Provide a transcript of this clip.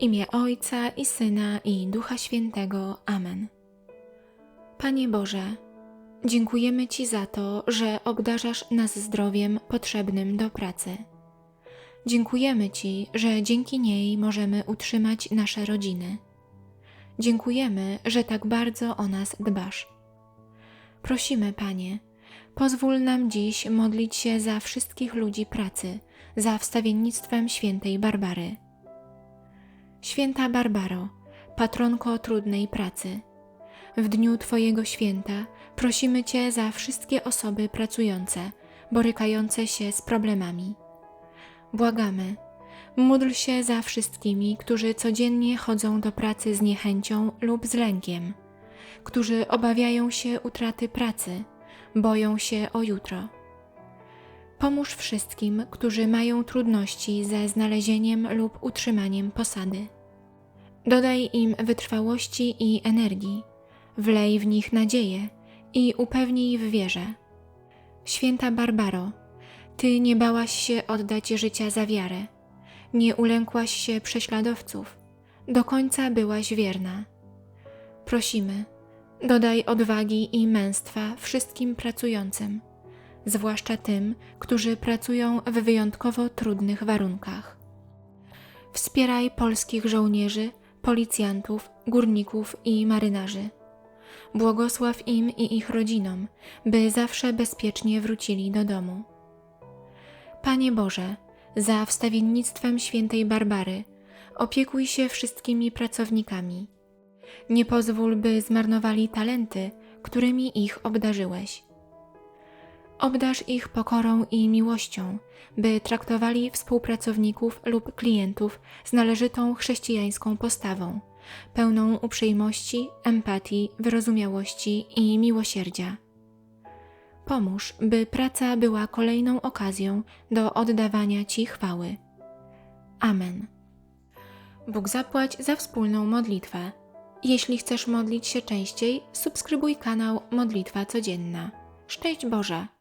imię Ojca i Syna i Ducha Świętego. Amen. Panie Boże, dziękujemy Ci za to, że obdarzasz nas zdrowiem potrzebnym do pracy. Dziękujemy Ci, że dzięki niej możemy utrzymać nasze rodziny. Dziękujemy, że tak bardzo o nas dbasz. Prosimy, Panie, pozwól nam dziś modlić się za wszystkich ludzi pracy, za wstawiennictwem świętej Barbary. Święta Barbaro, patronko trudnej pracy, w dniu Twojego święta prosimy Cię za wszystkie osoby pracujące, borykające się z problemami. Błagamy, módl się za wszystkimi, którzy codziennie chodzą do pracy z niechęcią lub z lękiem, którzy obawiają się utraty pracy, boją się o jutro. Pomóż wszystkim, którzy mają trudności ze znalezieniem lub utrzymaniem posady. Dodaj im wytrwałości i energii, wlej w nich nadzieję i upewnij w wierze. Święta Barbaro, Ty nie bałaś się oddać życia za wiarę, nie ulękłaś się prześladowców, do końca byłaś wierna. Prosimy, dodaj odwagi i męstwa wszystkim pracującym, zwłaszcza tym, którzy pracują w wyjątkowo trudnych warunkach. Wspieraj polskich żołnierzy, policjantów, górników i marynarzy. Błogosław im i ich rodzinom, by zawsze bezpiecznie wrócili do domu. Panie Boże, za wstawiennictwem świętej Barbary, opiekuj się wszystkimi pracownikami. Nie pozwól, by zmarnowali talenty, którymi ich obdarzyłeś. Obdarz ich pokorą i miłością, by traktowali współpracowników lub klientów z należytą chrześcijańską postawą, pełną uprzejmości, empatii, wyrozumiałości i miłosierdzia. Pomóż, by praca była kolejną okazją do oddawania Ci chwały. Amen. Bóg zapłać za wspólną modlitwę. Jeśli chcesz modlić się częściej, subskrybuj kanał Modlitwa Codzienna. Szczęść Boże!